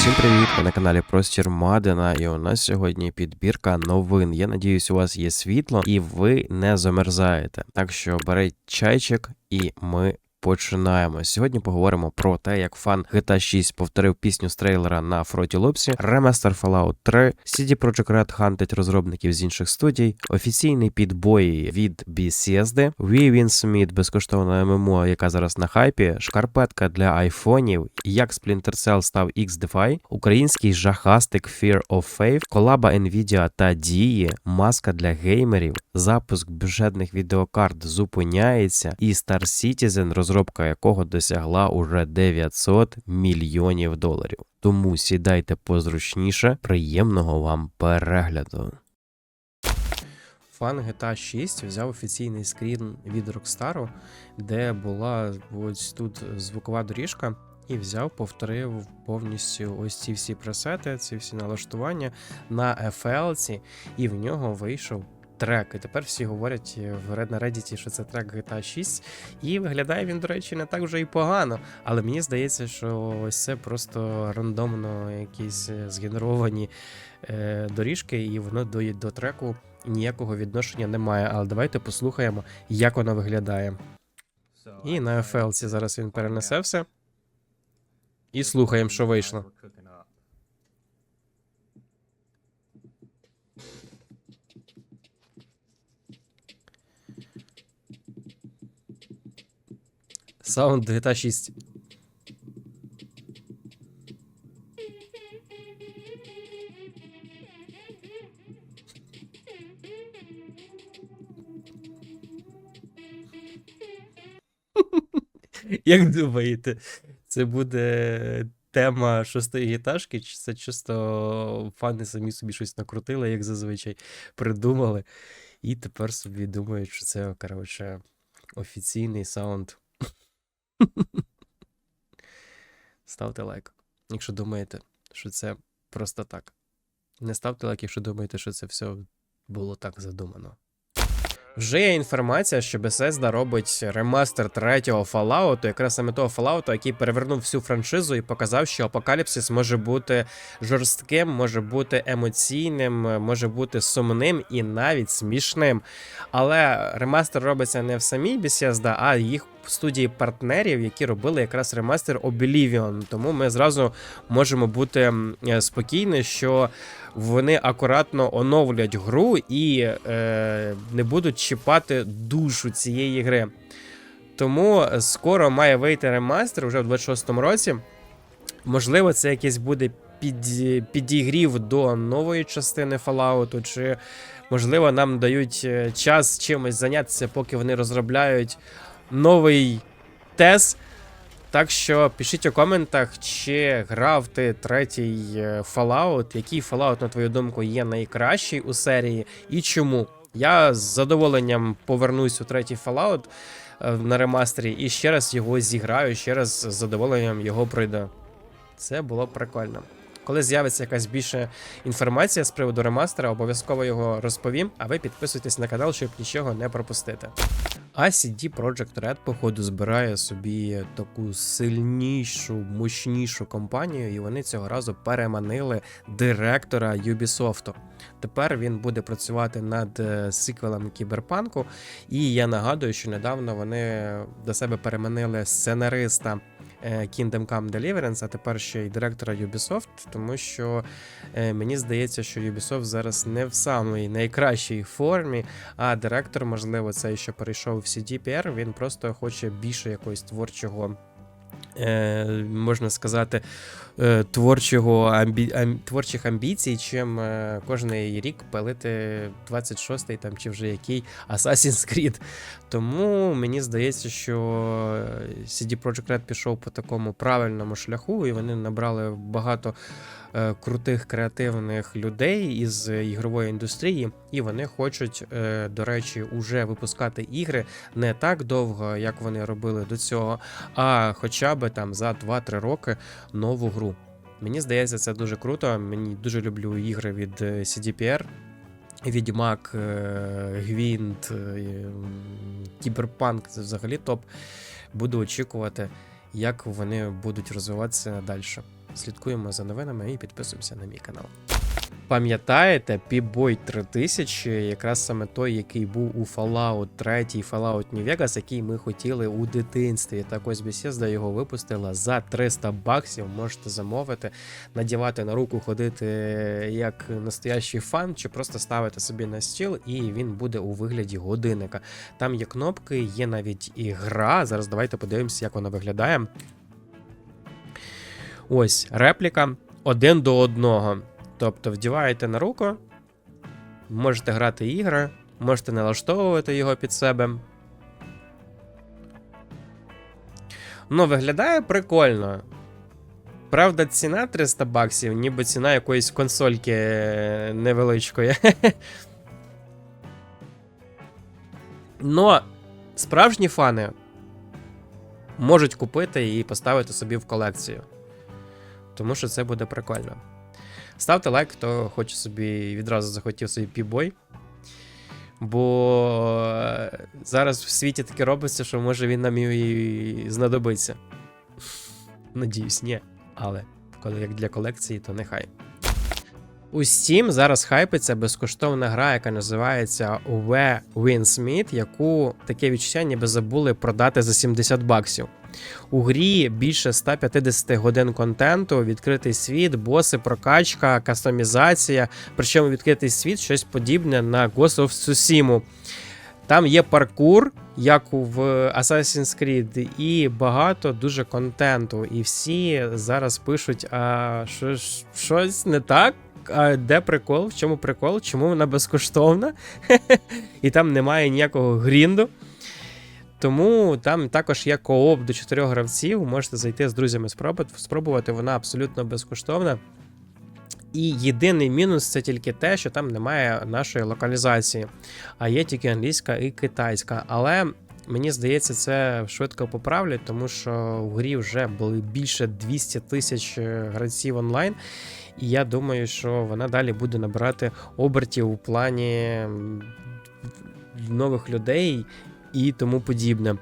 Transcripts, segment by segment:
Всім привіт! Ви на каналі Простір Мадина, і у нас сьогодні підбірка новин. Я надіюсь, у вас є світло і ви не замерзаєте. Так що беріть чайчик, і ми починаємо. Сьогодні поговоримо про те, як фан GTA 6 повторив пісню з трейлера на Фроті Лопсі, ремастер Fallout 3, CD Projekt Red хантить розробників з інших студій, офіційний підбої від Bethesda, Wii Smith, безкоштовна ММО, яка зараз на хайпі, шкарпетка для айфонів, як Splinter Cell став X-Defy, український жахастик Fear of Faith, колаба Nvidia та Дії, маска для геймерів, запуск бюджетних відеокарт зупиняється, і Star Citizen, розробка якого досягла уже 900 мільйонів доларів. Тому сідайте позручніше, приємного вам перегляду. Фан GTA 6 взяв офіційний скрін від Rockstar, де була ось тут звукова доріжка, і взяв, повторив повністю ось ці всі пресети, ці всі налаштування на FL, і в нього вийшов трек. І тепер всі говорять в Red на Reddit, що це трек GTA 6. І виглядає він, до речі, не так вже і погано. Але мені здається, що ось це просто рандомно якісь е, згенеровані е, доріжки, і воно до, до треку ніякого відношення не має. Але давайте послухаємо, як воно виглядає. І на FL зараз він перенесе все. І слухаємо, що вийшло. Саунд GTA 6. Як думаєте, це буде тема шостої гіташки, чи це чисто фани самі собі щось накрутили, як зазвичай придумали, і тепер собі думають, що це, коротше, офіційний саунд. Ставте лайк, якщо думаєте, що це просто так. Не ставте лайк, якщо думаєте, що це все було так задумано. Вже є інформація, що Bethesda робить ремастер третього Fallout, якраз саме того Fallout, який перевернув всю франшизу і показав, що апокаліпсис може бути жорстким, може бути емоційним, може бути сумним і навіть смішним. Але ремастер робиться не в самій Bethesda, а їх студії партнерів, які робили якраз ремастер Oblivion. Тому ми зразу можемо бути е, спокійні, що вони акуратно оновлять гру і е, не будуть чіпати душу цієї гри. Тому скоро має вийти ремастер вже в 26-му році. Можливо, це якийсь буде під, підігрів до нової частини Fallout, чи можливо нам дають е, час чимось зайнятися, поки вони розробляють новий тез. Так що пишіть у коментах, чи грав ти третій е, Fallout, який Fallout, на твою думку, є найкращий у серії і чому. Я з задоволенням повернусь у третій Fallout е, на ремастері і ще раз його зіграю, ще раз з задоволенням його пройду. Це було прикольно. Коли з'явиться якась більше інформація з приводу ремастера, обов'язково його розповім, а ви підписуйтесь на канал, щоб нічого не пропустити. А CD Projekt Red, походу, збирає собі таку сильнішу, мощнішу компанію, і вони цього разу переманили директора Ubisoft. Тепер він буде працювати над е, сиквелом кіберпанку. І я нагадую, що недавно вони до себе переманили сценариста Kingdom Come Deliverance, а тепер ще й директора Ubisoft, тому що е, мені здається, що Ubisoft зараз не в самій найкращій формі, а директор, можливо, цей, що перейшов в CDPR, він просто хоче більше якогось творчого. Е, можна сказати, е, творчого амбі... ам... творчих амбіцій, чим кожен кожний рік палити 26-й там чи вже який Assassin's Creed. Тому мені здається, що CD Projekt Red пішов по такому правильному шляху, і вони набрали багато е, крутих креативних людей із ігрової індустрії, і вони хочуть, е, до речі, уже випускати ігри не так довго, як вони робили до цього, а хоча б там за 2-3 роки нову гру. Мені здається, це дуже круто. Мені дуже люблю ігри від е, CDPR. Відьмак, е, Гвінт, е, Кіберпанк це взагалі топ. Буду очікувати, як вони будуть розвиватися далі. Слідкуємо за новинами і підписуємося на мій канал. Пам'ятаєте, P-Boy 3000, якраз саме той, який був у Fallout 3, Fallout New Vegas, який ми хотіли у дитинстві. Так ось Bethesda його випустила за 300 баксів. Можете замовити, надівати на руку, ходити як настоящий фан, чи просто ставити собі на стіл, і він буде у вигляді годинника. Там є кнопки, є навіть і гра. Зараз давайте подивимося, як вона виглядає. Ось репліка один до одного. Тобто вдіваєте на руку, можете грати ігри, можете налаштовувати його під себе. Ну, виглядає прикольно. Правда, ціна 300 баксів, ніби ціна якоїсь консольки е, невеличкої. Но справжні фани можуть купити і поставити собі в колекцію. Тому що це буде прикольно. Ставте лайк, хто хоче собі відразу захотів собі пібой. Бо е, зараз в світі таке робиться, що може він нам і знадобиться. Надіюсь, ні. Але коли як для колекції, то нехай. У Steam зараз хайпиться безкоштовна гра, яка називається We Win Smith, яку таке відчуття ніби забули продати за 70 баксів. У грі більше 150 годин контенту, відкритий світ, боси, прокачка, кастомізація. Причому відкритий світ щось подібне на Ghost of Tsushima. Там є паркур, як в Assassin's Creed, і багато дуже контенту. І всі зараз пишуть: а що, щось не так? А де прикол? В чому прикол? Чому вона безкоштовна? І там немає ніякого грінду. Тому там також є кооп до 4 гравців. Можете зайти з друзями спробувати, спробувати. Вона абсолютно безкоштовна. І єдиний мінус це тільки те, що там немає нашої локалізації, а є тільки англійська і китайська. Але мені здається, це швидко поправлять, тому що в грі вже були більше 200 тисяч е, гравців онлайн. І я думаю, що вона далі буде набирати обертів у плані нових людей і тому подібне.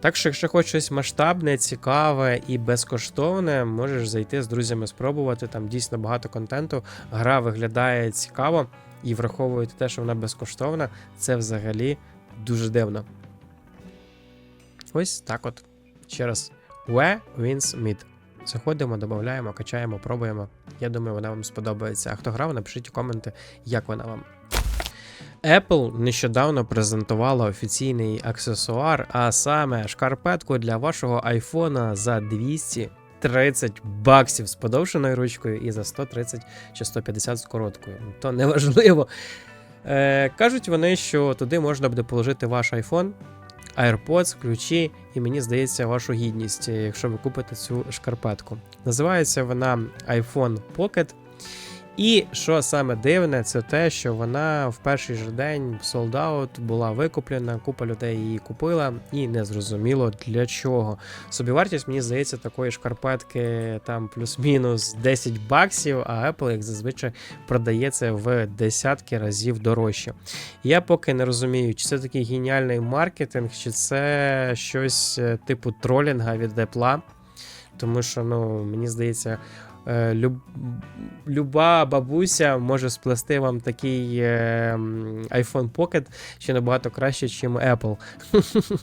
Так що, якщо хочеш щось масштабне, цікаве і безкоштовне, можеш зайти з друзями спробувати. Там дійсно багато контенту. Гра виглядає цікаво і враховуючи те, що вона безкоштовна, це взагалі дуже дивно. Ось так от. Ще раз. Where wins mid. Заходимо, додаємо, качаємо, пробуємо. Я думаю, вона вам сподобається. А хто грав, напишіть у коменти, як вона вам. Apple нещодавно презентувала офіційний аксесуар, а саме шкарпетку для вашого айфона за 230 баксів з подовженою ручкою і за 130 чи 150 з короткою. То неважливо. Е, кажуть вони, що туди можна буде положити ваш iPhone, AirPods, ключі, і мені здається, вашу гідність, якщо ви купите цю шкарпетку. Називається вона iPhone Pocket. І що саме дивне, це те, що вона в перший же день sold out була викуплена, купа людей її купила, і не зрозуміло для чого. Собівартість, мені здається, такої шкарпетки там плюс-мінус 10 баксів, а Apple, як зазвичай, продається в десятки разів дорожче. Я поки не розумію, чи це такий геніальний маркетинг, чи це щось е, типу тролінга від Apple. Тому що, ну, мені здається, люб... люба бабуся може сплести вам такий е, iPhone Pocket ще набагато краще, ніж Apple.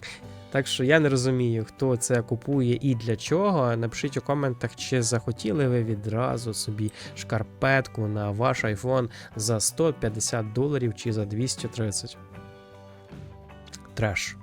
Так що я не розумію, хто це купує і для чого. Напишіть у коментах, чи захотіли ви відразу собі шкарпетку на ваш iPhone за 150 доларів чи за 230. Треш.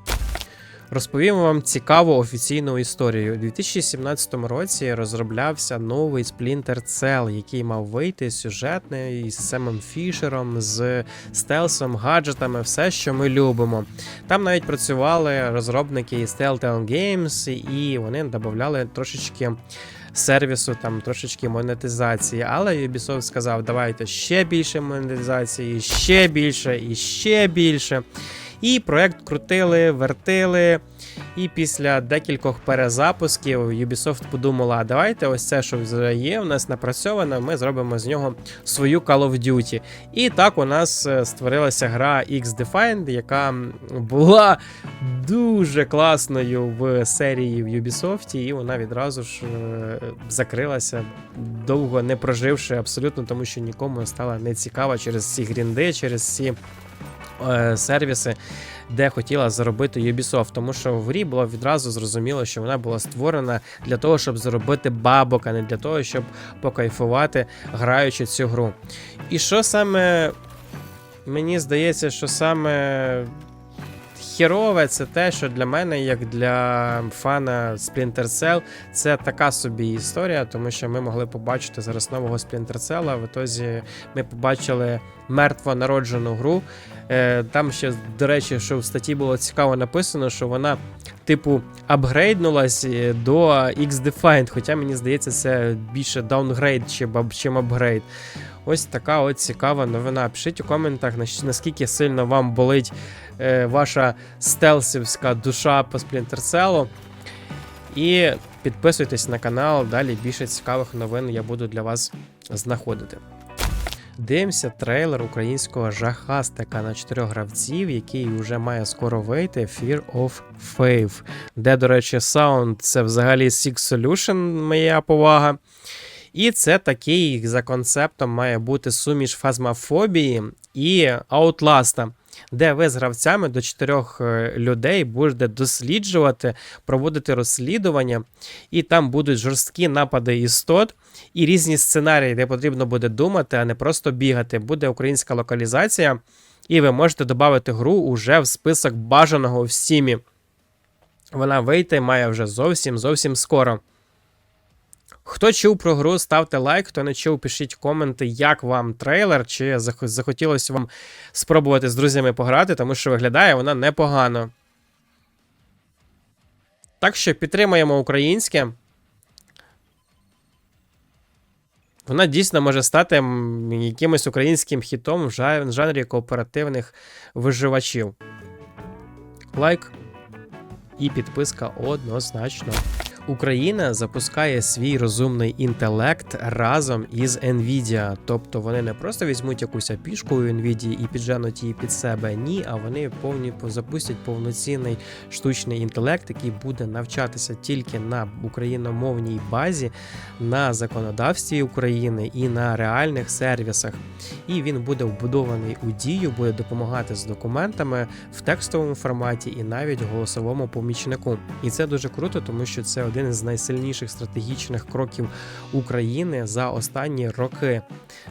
Розповім вам цікаву офіційну історію. У 2017 році розроблявся новий Splinter Cell, який мав вийти сюжетний з Семом Фішером, з стелсом, гаджетами, все, що ми любимо. Там навіть працювали розробники із Telltale Games, і вони додавали трошечки. Сервісу там трошечки монетизації, але Ubisoft сказав: давайте ще більше монетизації, ще більше і ще більше. І проект крутили, вертили. І після декількох перезапусків Ubisoft подумала: а давайте ось це, що вже є, у нас напрацьовано, ми зробимо з нього свою Call of Duty. І так у нас е, створилася гра X-Defined, яка була дуже класною в серії в Ubisoft, і вона відразу ж е, закрилася, довго не проживши абсолютно, тому що нікому стала не цікава через ці грінди, через ці е, сервіси, де хотіла заробити Ubisoft. Тому що в грі було відразу зрозуміло, що вона була створена для того, щоб заробити бабок, а не для того, щоб покайфувати, граючи цю гру. І що саме мені здається, що саме херове, це те, що для мене, як для фана Splinter Cell, це така собі історія, тому що ми могли побачити зараз нового Splinter Cell, В ітозі ми побачили мертво народжену гру. Е, Там ще, до речі, що в статті було цікаво написано, що вона, типу, апгрейднулась е, до X-Defined, хоча мені здається, це більше даунгрейд, чим апгрейд. Ось така от цікава новина. Пишіть у коментах, наскільки сильно вам болить е, ваша стелсівська душа по Cell. І підписуйтесь на канал, далі більше цікавих новин я буду для вас знаходити. Дивимося трейлер українського жахастика на чотирьох гравців, який вже має скоро вийти Fear of Faith. Де, до речі, саунд це взагалі Six Solution, моя повага. І це такий за концептом має бути суміш фазмофобії і Outlast, де ви з гравцями до чотирьох е, людей будете досліджувати, проводити розслідування, і там будуть жорсткі напади істот і різні сценарії, де потрібно буде думати, а не просто бігати. Буде українська локалізація, і ви можете додати гру уже в список бажаного в стімі. Вона вийти має вже зовсім зовсім скоро. Хто чув про гру, ставте лайк. Хто не чув, пишіть коменти, як вам трейлер, чи захотілося вам спробувати з друзями пограти, тому що виглядає вона непогано. Так що підтримуємо українське. Вона дійсно може стати якимось українським хітом в жанрі кооперативних виживачів. Лайк і підписка однозначно. Україна запускає свій розумний інтелект разом із Nvidia. Тобто вони не просто візьмуть якусь апішку у Nvidia і підженуть її під себе. Ні, а вони повні запустять повноцінний штучний інтелект, який буде навчатися тільки на україномовній базі, на законодавстві України і на реальних сервісах. І він буде вбудований у дію, буде допомагати з документами в текстовому форматі і навіть голосовому помічнику. І це дуже круто, тому що це один із найсильніших стратегічних кроків України за останні роки.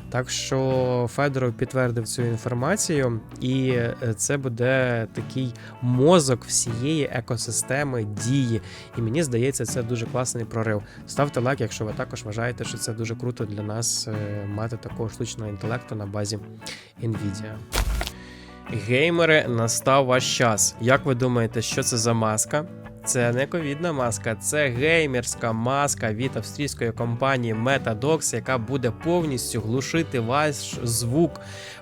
Так що Федоров підтвердив цю інформацію, і е, це буде такий мозок всієї екосистеми дії. І мені здається, це дуже класний прорив. Ставте лайк, якщо ви також вважаєте, що це дуже круто для нас е, мати такого штучного інтелекту на базі Nvidia. Геймери, настав ваш час. Як ви думаєте, що це за маска? Це не ковідна маска, це геймерська маска від австрійської компанії MetaDox, яка буде повністю глушити ваш звук.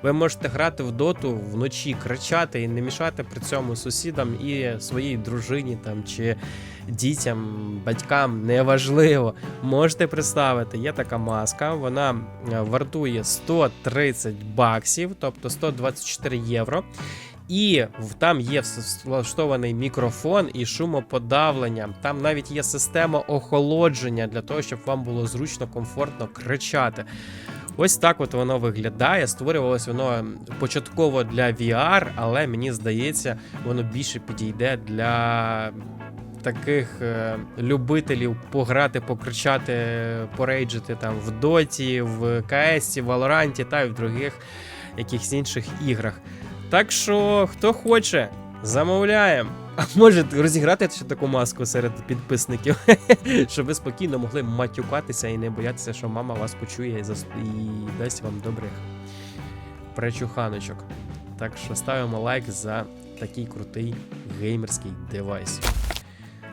Ви можете грати в доту вночі, кричати і не мішати при цьому сусідам і своїй дружині там чи дітям, батькам, неважливо. Можете представити, є така маска, вона е, вартує 130 баксів, тобто 124 євро. І там є влаштований мікрофон і шумоподавлення. Там навіть є система охолодження для того, щоб вам було зручно, комфортно кричати. Ось так от воно виглядає. Створювалось воно початково для VR, але мені здається, воно більше підійде для таких е, любителів пограти, покричати, порейджити там в Доті, в КС, в Валоранті та й в других якихось інших іграх. Так що, хто хоче, замовляємо. А може розіграти ще таку маску серед підписників, щоб ви спокійно могли матюкатися і не боятися, що мама вас почує і, зас... і дасть вам добрих пречуханочок. Так що ставимо лайк за такий крутий геймерський девайс.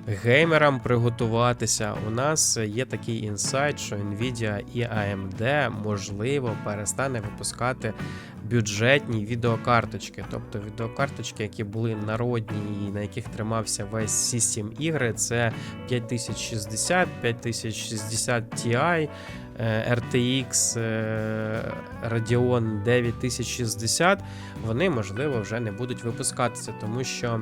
Геймерам приготуватися. У нас є такий інсайт, що Nvidia і AMD можливо перестане випускати бюджетні відеокарточки. Тобто відеокарточки, які були народні і на яких тримався весь систем ігри, це 5060, 5060 Ti, RTX е, Radeon 9060, вони можливо вже не будуть випускатися, тому що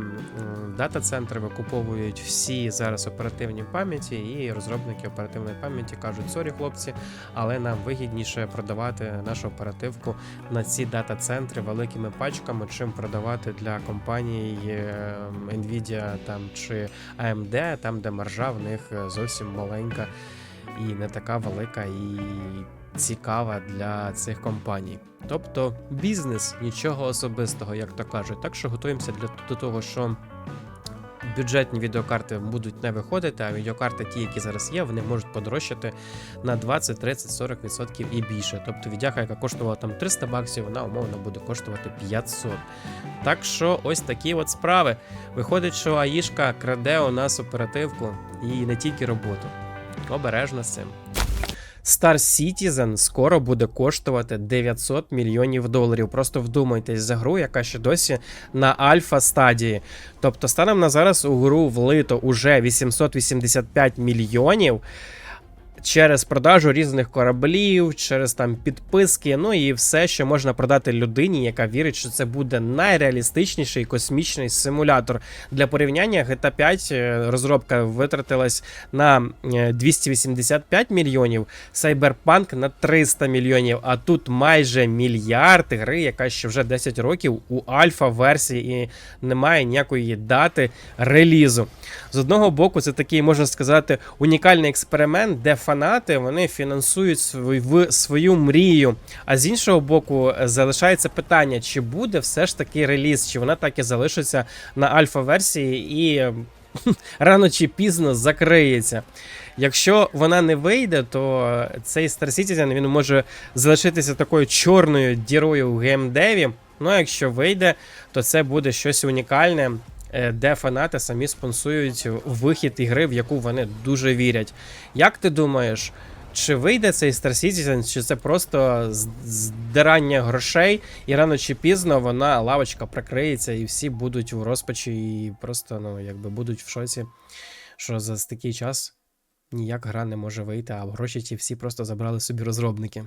дата-центри викуповують всі зараз оперативні пам'яті, і розробники оперативної пам'яті кажуть: сорі, хлопці, але нам вигідніше продавати нашу оперативку на ці дата-центри великими пачками, чим продавати для компаній е, Nvidia там чи AMD, там де маржа в них е, зовсім маленька і не така велика і цікава для цих компаній. Тобто бізнес, нічого особистого, як то кажуть. Так що готуємося для до того, що бюджетні відеокарти будуть не виходити, а відеокарти, ті, які зараз є, вони можуть подорожчати на 20, 30, 40% і більше. Тобто відяха, яка коштувала там 300 баксів, вона умовно буде коштувати 500. Так що ось такі от справи. Виходить, що Аїшка краде у нас оперативку і не тільки роботу. Обережно з цим. Star Citizen скоро буде коштувати 900 мільйонів доларів. Просто вдумайтесь за гру, яка ще досі на альфа стадії. Тобто, станом на зараз у гру влито уже 885 мільйонів. Через продажу різних кораблів, через там підписки, ну і все, що можна продати людині, яка вірить, що це буде найреалістичніший космічний симулятор. Для порівняння GTA 5 е, розробка витратилась на е, 285 мільйонів, Cyberpunk на 300 мільйонів. А тут майже мільярд гри, яка ще вже 10 років у альфа-версії і немає ніякої дати релізу. З одного боку, це такий, можна сказати, унікальний експеримент, де фанати вони фінансують свою, свою мрію. А з іншого боку, е, залишається питання, чи буде все ж таки реліз, чи вона так і залишиться на альфа-версії і е, рано чи пізно закриється. Якщо вона не вийде, то цей Star Citizen він може залишитися такою чорною дірою у геймдеві. Ну а якщо вийде, то це буде щось унікальне, е, де фанати самі спонсують вихід ігри, в яку вони дуже вірять. Як ти думаєш, чи вийде цей Star Citizen, чи це просто здирання грошей, і рано чи пізно вона лавочка прикриється, і всі будуть у розпачі, і просто ну, якби будуть в шоці, що за такий час ніяк гра не може вийти, а гроші ті всі просто забрали собі розробники.